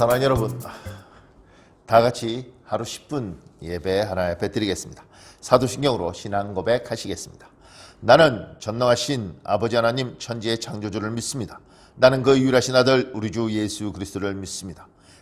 사랑하는 여러분, 다 같이 하루 10분 예배 하나님 앞에 드리겠습니다. 사도신경으로 신앙 고백하시겠습니다. 나는 전능하신 아버지 하나님 천지의 창조주를 믿습니다. 나는 그 유일하신 아들 우리 주 예수 그리스도를 믿습니다.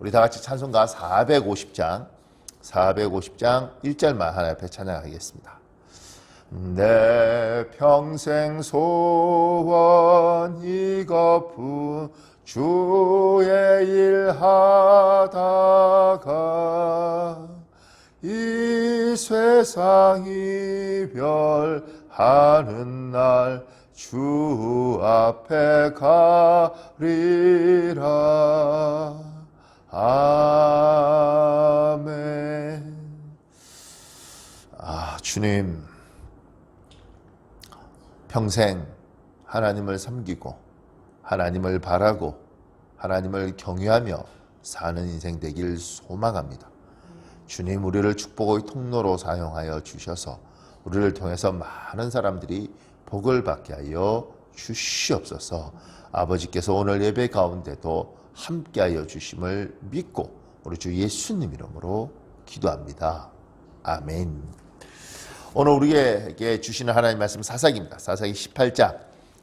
우리 다 같이 찬송가 450장 450장 1절만 하나 앞에 찬양하겠습니다. 내 평생 소원 이것뿐 주의 일 하다가 이 세상 이별하는 날 주 앞에 가리라 아멘 아 주님 평생 하나님을 섬기고 하나님을 바라고 하나님을 경외하며 사는 인생 되길 소망합니다. 주님 우리를 축복의 통로로 사용하여 주셔서 우리를 통해서 많은 사람들이 복을 받게 하여 주시옵소서. 아버지께서 오늘 예배 가운데도 함께하여 주심을 믿고 우리 주 예수님 이름으로 기도합니다. 아멘. 오늘 우리에게 주시는 하나님 말씀 사사기입니다. 사사기 18장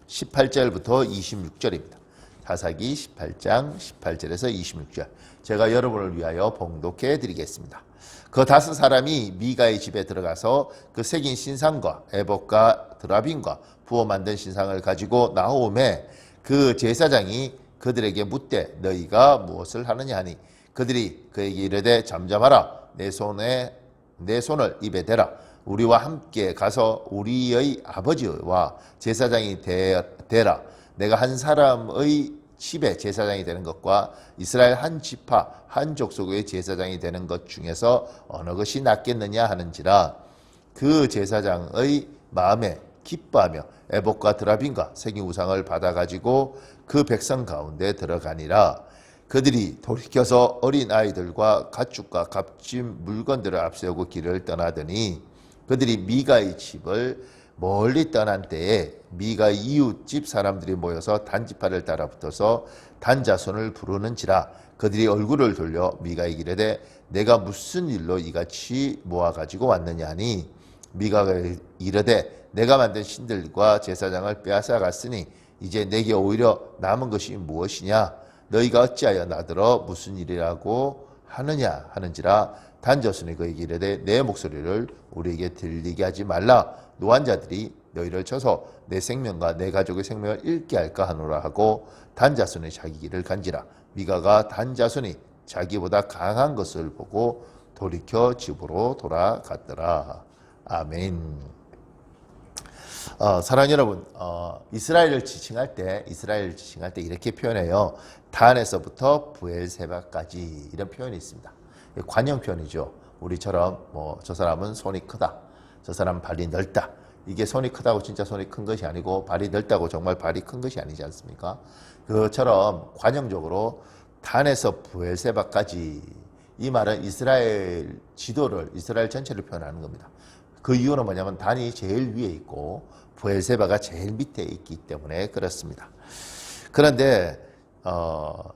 18절부터 26절입니다. 사사기 18장 18절에서 26절. 제가 여러분을 위하여 봉독해 드리겠습니다. 그 다섯 사람이 미가의 집에 들어가서 그 새긴 신상과 에봇과 드라빈과 부어 만든 신상을 가지고 나오매 그 제사장이 그들에게 묻되 너희가 무엇을 하느냐 하니 그들이 그에게 이르되 잠잠하라. 내 손에 내 손을 입에 대라. 우리와 함께 가서 우리의 아버지와 제사장이 되, 되라. 내가 한 사람의 집에 제사장이 되는 것과 이스라엘 한 지파 한 족속의 제사장이 되는 것 중에서 어느 것이 낫겠느냐 하는지라. 그 제사장의 마음에 기뻐하며 에복과 드라빈과 생이 우상을 받아 가지고 그 백성 가운데 들어가니라. 그들이 돌이켜서 어린 아이들과 가축과 값진 물건들을 앞세우고 길을 떠나더니 그들이 미가의 집을 멀리 떠난 때에 미가 이웃집 사람들이 모여서 단지파를 따라 붙어서 단자손을 부르는지라 그들이 얼굴을 돌려 미가에게 이르되 내가 무슨 일로 이같이 모아 가지고 왔느냐 하니 미가가 이르되 내가 만든 신들과 제사장을 빼앗아 갔으니 이제 내게 오히려 남은 것이 무엇이냐? 너희가 어찌하여 나더러 무슨 일이라고 하느냐? 하는지라 단저순이 그에게 이르되 내 목소리를 우리에게 들리게 하지 말라. 노한자들이 너희를 쳐서 내 생명과 내 가족의 생명을 잃게 할까 하노라 하고 단자손이 자기 길을 간지라. 미가가 단자손이 자기보다 강한 것을 보고 돌이켜 집으로 돌아갔더라. 아멘. 어, 사랑하는 여러분, 어, 이스라엘을 지칭할 때, 이스라엘을 지칭할 때 이렇게 표현해요. 단에서부터 부엘세바까지 이런 표현이 있습니다. 관형 표현이죠. 우리처럼 뭐 저 사람은 손이 크다, 저 사람은 발이 넓다. 이게 손이 크다고 진짜 손이 큰 것이 아니고 발이 넓다고 정말 발이 큰 것이 아니지 않습니까? 그처럼 관형적으로 단에서 부엘세바까지 이 말은 이스라엘 지도를 이스라엘 전체를 표현하는 겁니다. 그 이유는 뭐냐면 단이 제일 위에 있고 부엘세바가 제일 밑에 있기 때문에 그렇습니다. 그런데 어,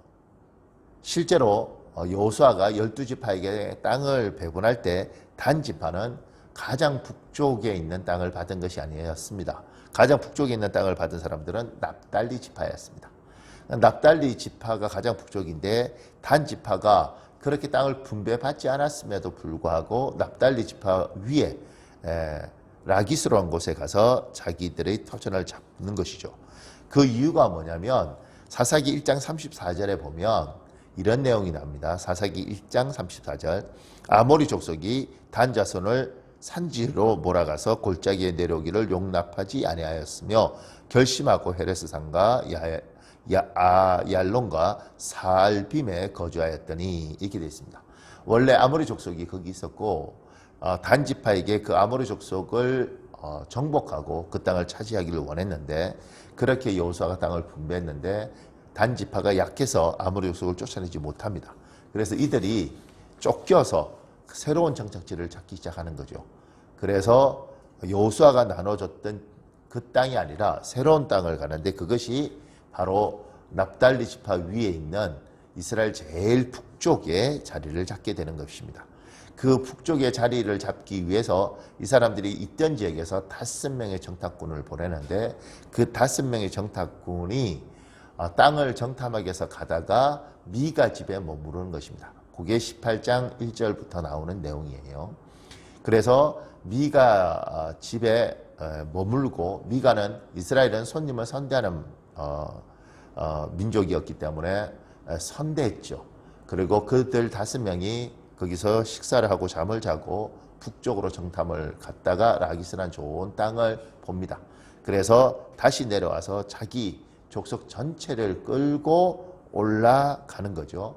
실제로 여호수아가 열두 지파에게 땅을 배분할 때 단 지파는 가장 북쪽에 있는 땅을 받은 것이 아니었습니다. 가장 북쪽에 있는 땅을 받은 사람들은 납달리 지파였습니다. 납달리 지파가 가장 북쪽인데 단 지파가 그렇게 땅을 분배받지 않았음에도 불구하고 납달리 지파 위에 에, 라기스로한 곳에 가서 자기들의 터전을 잡는 것이죠. 그 이유가 뭐냐면 사사기 1장 34절에 보면 이런 내용이 납니다. 사사기 1장 34절 아모리 족속이 단 자손을 산지로 몰아가서 골짜기에 내려오기를 용납하지 아니하였으며 결심하고 헤레스 산과 야, 아, 얄론과 살빔에 거주하였더니 이렇게 되어 있습니다. 원래 아모리 족속이 거기 있었고 어, 단지파에게 그 아모리 족속을 어, 정복하고 그 땅을 차지하기를 원했는데 그렇게 여호수아가 땅을 분배했는데 단지파가 약해서 아모리 족속을 쫓아내지 못합니다. 그래서 이들이 쫓겨서 새로운 정착지를 찾기 시작하는 거죠. 그래서 여호수아가 나눠줬던 그 땅이 아니라 새로운 땅을 가는데 그것이 바로 납달리 지파 위에 있는 이스라엘 제일 북쪽에 자리를 잡게 되는 것입니다. 그 북쪽의 자리를 잡기 위해서 이 사람들이 있던 지역에서 다섯 명의 정탐꾼을 보내는데 그 다섯 명의 정탐꾼이 어, 땅을 정탐하기 위해서 가다가 미가 집에 머무르는 것입니다. 그게 18장 1절부터 나오는 내용이에요. 그래서 미가 어, 집에 어, 머물고 미가는 이스라엘은 손님을 선대하는 민족이었기 때문에 에, 선대했죠. 그리고 그들 다섯 명이 거기서 식사를 하고 잠을 자고 북쪽으로 정탐을 갔다가 라기스란 좋은 땅을 봅니다. 그래서 다시 내려와서 자기 족속 전체를 끌고 올라가는 거죠.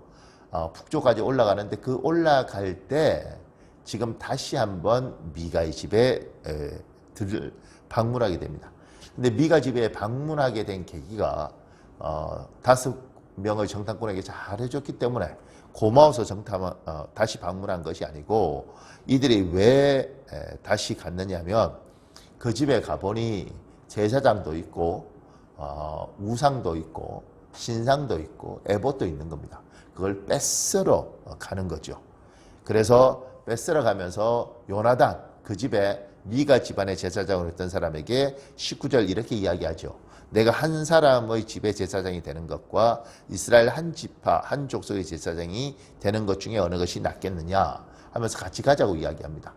어, 북쪽까지 올라가는데 그 올라갈 때 지금 다시 한번 미가의 집에 에, 들 방문하게 됩니다. 근데 미가 집에 방문하게 된 계기가 어, 다섯 명의 정탐꾼에게 잘 해줬기 때문에 고마워서 정탐 어, 다시 방문한 것이 아니고 이들이 왜 에, 다시 갔느냐면 그 집에 가보니 제사장도 있고 어, 우상도 있고 신상도 있고 에봇도 있는 겁니다. 그걸 뺏으러 가는 거죠. 그래서 뺏으러 가면서 요나단 그 집에 미가 집안의 제사장으로 있던 사람에게 19절 이렇게 이야기하죠. 내가 한 사람의 집의 제사장이 되는 것과 이스라엘 한 지파 한 족속의 제사장이 되는 것 중에 어느 것이 낫겠느냐 하면서 같이 가자고 이야기합니다.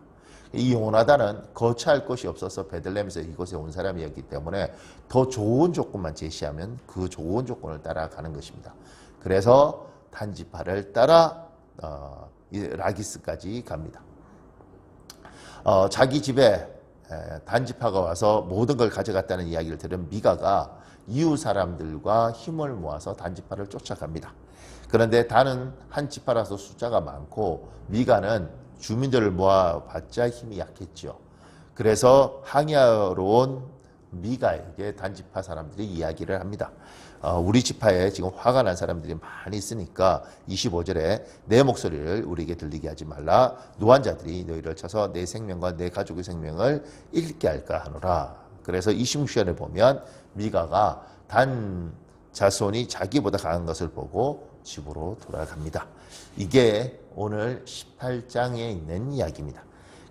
이 요나단은 거처할 곳이 없어서 베들레헴에서 이곳에 온 사람이었기 때문에 더 좋은 조건만 제시하면 그 좋은 조건을 따라가는 것입니다. 그래서 단지파를 따라 어, 이 라기스까지 갑니다. 어, 자기 집에 에, 단지파가 와서 모든 걸 가져갔다는 이야기를 들은 미가가 이웃 사람들과 힘을 모아서 단지파를 쫓아갑니다. 그런데 단은 한 지파라서 숫자가 많고 미가는 주민들을 모아봤자 힘이 약했죠. 그래서 항야로 온 미가에게 단지파 사람들이 이야기를 합니다. 어, 우리 지파에 지금 화가 난 사람들이 많이 있으니까 25절에 내 목소리를 우리에게 들리게 하지 말라. 노한 자들이 너희를 쳐서 내 생명과 내 가족의 생명을 잃게 할까 하노라. 그래서 26절에 보면 미가가 단 자손이 자기보다 강한 것을 보고 집으로 돌아갑니다. 이게 오늘 18장에 있는 이야기입니다.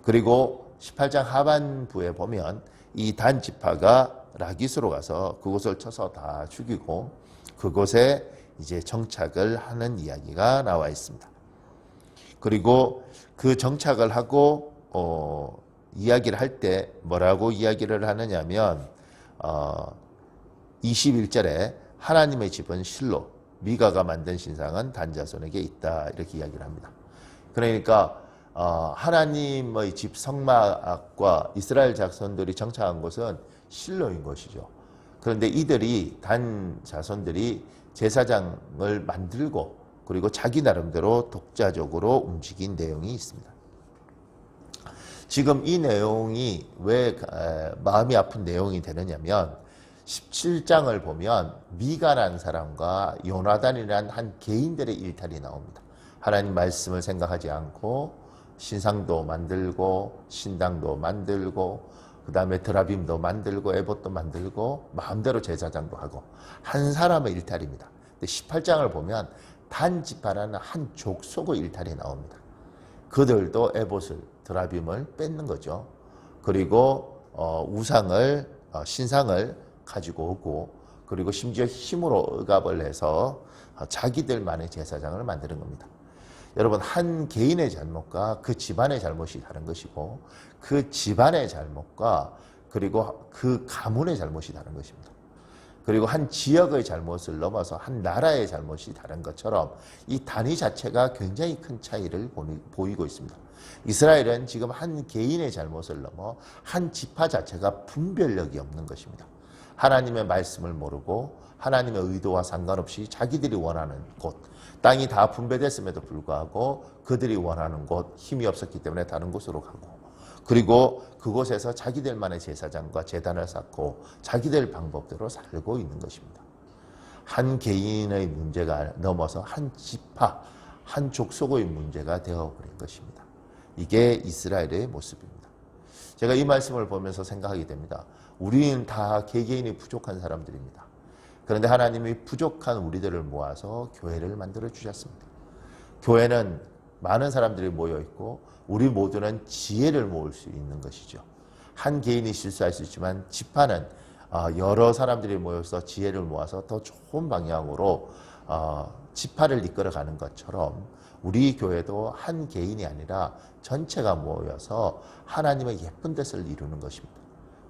그리고 18장 하반부에 보면 이 단 지파가 라기스로 가서 그곳을 쳐서 다 죽이고 그곳에 이제 정착을 하는 이야기가 나와 있습니다. 그리고 그 정착을 하고 어, 이야기를 할 때 뭐라고 이야기를 하느냐면 어, 21절에 하나님의 집은 실로 미가가 만든 신상은 단자손에게 있다 이렇게 이야기를 합니다. 그러니까 어, 하나님의 집 성막과 이스라엘 자손들이 정착한 곳은 실로인 것이죠. 그런데 이들이 단 자손들이 제사장을 만들고 그리고 자기 나름대로 독자적으로 움직인 내용이 있습니다. 지금 이 내용이 왜 마음이 아픈 내용이 되느냐면 17장을 보면 미가라는 사람과 요나단이라는 한 개인들의 일탈이 나옵니다. 하나님 말씀을 생각하지 않고 신상도 만들고 신당도 만들고 그 다음에 드라빔도 만들고 에봇도 만들고 마음대로 제사장도 하고 한 사람의 일탈입니다. 근데 18장을 보면 단 지파라는 한 족속의 일탈이 나옵니다. 그들도 에봇을 드라빔을 뺏는 거죠. 그리고 어, 우상을 어, 신상을 가지고 오고 그리고 심지어 힘으로 억압을 해서 어, 자기들만의 제사장을 만드는 겁니다. 여러분 한 개인의 잘못과 그 집안의 잘못이 다른 것이고 그 집안의 잘못과 그리고 그 가문의 잘못이 다른 것입니다. 그리고 한 지역의 잘못을 넘어서 한 나라의 잘못이 다른 것처럼 이 단위 자체가 굉장히 큰 차이를 보이고 있습니다. 이스라엘은 지금 한 개인의 잘못을 넘어 한 지파 자체가 분별력이 없는 것입니다. 하나님의 말씀을 모르고 하나님의 의도와 상관없이 자기들이 원하는 곳, 땅이 다 분배됐음에도 불구하고 그들이 원하는 곳, 힘이 없었기 때문에 다른 곳으로 가고, 그리고 그곳에서 자기들만의 제사장과 재단을 쌓고 자기들 방법대로 살고 있는 것입니다. 한 개인의 문제가 넘어서 한 지파, 한 족속의 문제가 되어버린 것입니다. 이게 이스라엘의 모습입니다. 제가 이 말씀을 보면서 생각하게 됩니다. 우리는 다 개개인이 부족한 사람들입니다. 그런데 하나님이 부족한 우리들을 모아서 교회를 만들어 주셨습니다. 교회는 많은 사람들이 모여 있고 우리 모두는 지혜를 모을 수 있는 것이죠. 한 개인이 실수할 수 있지만 지파는 어, 여러 사람들이 모여서 지혜를 모아서 더 좋은 방향으로 어, 지파를 이끌어가는 것처럼 우리 교회도 한 개인이 아니라 전체가 모여서 하나님의 예쁜 뜻을 이루는 것입니다.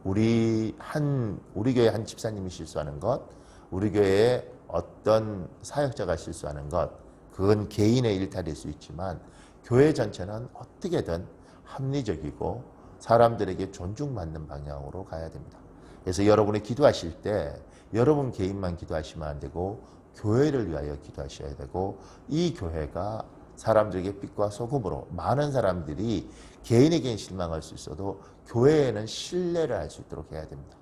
우리 한 우리 교회 한 집사님이 실수하는 것, 우리 교회에 어떤 사역자가 실수하는 것, 그건 개인의 일탈일 수 있지만 교회 전체는 어떻게든 합리적이고 사람들에게 존중받는 방향으로 가야 됩니다. 그래서 여러분이 기도하실 때 여러분 개인만 기도하시면 안 되고 교회를 위하여 기도하셔야 되고 이 교회가 사람들에게 빛과 소금으로 많은 사람들이 개인에게 실망할 수 있어도 교회에는 신뢰를 할 수 있도록 해야 됩니다.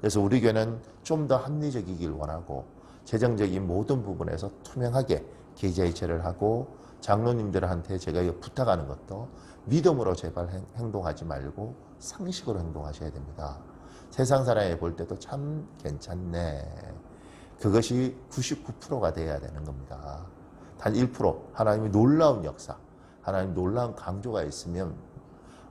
그래서 우리 교회는 좀 더 합리적이길 원하고 재정적인 모든 부분에서 투명하게 계좌이체를 하고 장로님들한테 제가 이거 부탁하는 것도 믿음으로 제발 행- 행동하지 말고 상식으로 행동하셔야 됩니다. 세상 사람이 볼 때도 참 괜찮네. 그것이 99%가 돼야 되는 겁니다. 단 1% 하나님의 놀라운 역사, 하나님 놀라운 강조가 있으면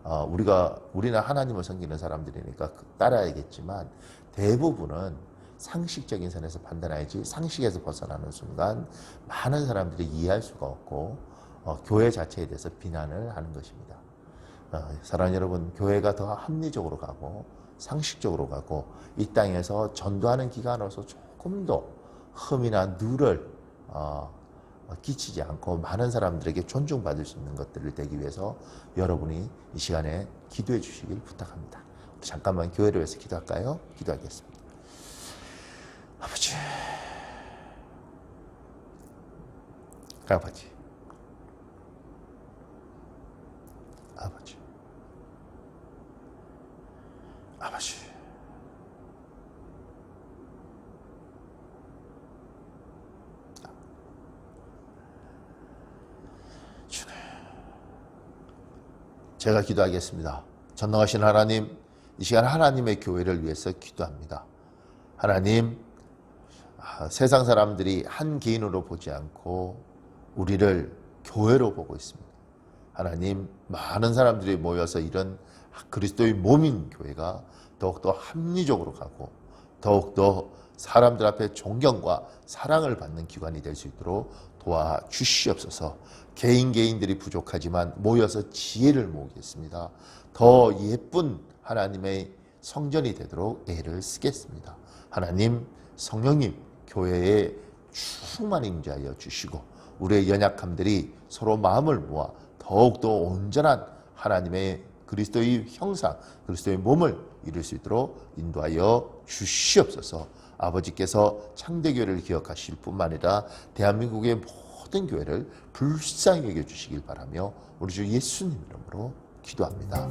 어, 우리가 우리는 하나님을 섬기는 사람들이니까 그- 따라야겠지만 대부분은 상식적인 선에서 판단해야지 상식에서 벗어나는 순간 많은 사람들이 이해할 수가 없고 어, 교회 자체에 대해서 비난을 하는 것입니다. 어, 사랑하는 여러분, 교회가 더 합리적으로 가고 상식적으로 가고 이 땅에서 전도하는 기관으로서 조금 더 흠이나 누를 어, 끼치지 않고 많은 사람들에게 존중받을 수 있는 것들을 되기 위해서 여러분이 이 시간에 기도해 주시길 부탁합니다. 잠깐만 교회를 위해서 기도할까요? 기도하겠습니다. 아버지, 아버지, 아버지. 주님. 제가 기도하겠습니다. 전능하신 하나님, 이 시간 하나님의 교회를 위해서 기도합니다. 하나님, 아, 세상 사람들이 한 개인으로 보지 않고 우리를 교회로 보고 있습니다. 하나님, 많은 사람들이 모여서 이런 그리스도의 몸인 교회가 더욱더 합리적으로 가고 더욱더 사람들 앞에 존경과 사랑을 받는 기관이 될 수 있도록 도와 주시옵소서. 개인 개인들이 부족하지만 모여서 지혜를 모으겠습니다. 더 예쁜 하나님의 성전이 되도록 애를 쓰겠습니다. 하나님, 성령님, 교회에 충만히 임재하여 주시고 우리의 연약함들이 서로 마음을 모아 더욱더 온전한 하나님의 그리스도의 형상, 그리스도의 몸을 이룰 수 있도록 인도하여 주시옵소서. 아버지께서 창대교회를 기억하실 뿐만 아니라 대한민국의 모든 교회를 불쌍히 여겨 주시길 바라며 우리 주 예수님 이름으로 기도합니다.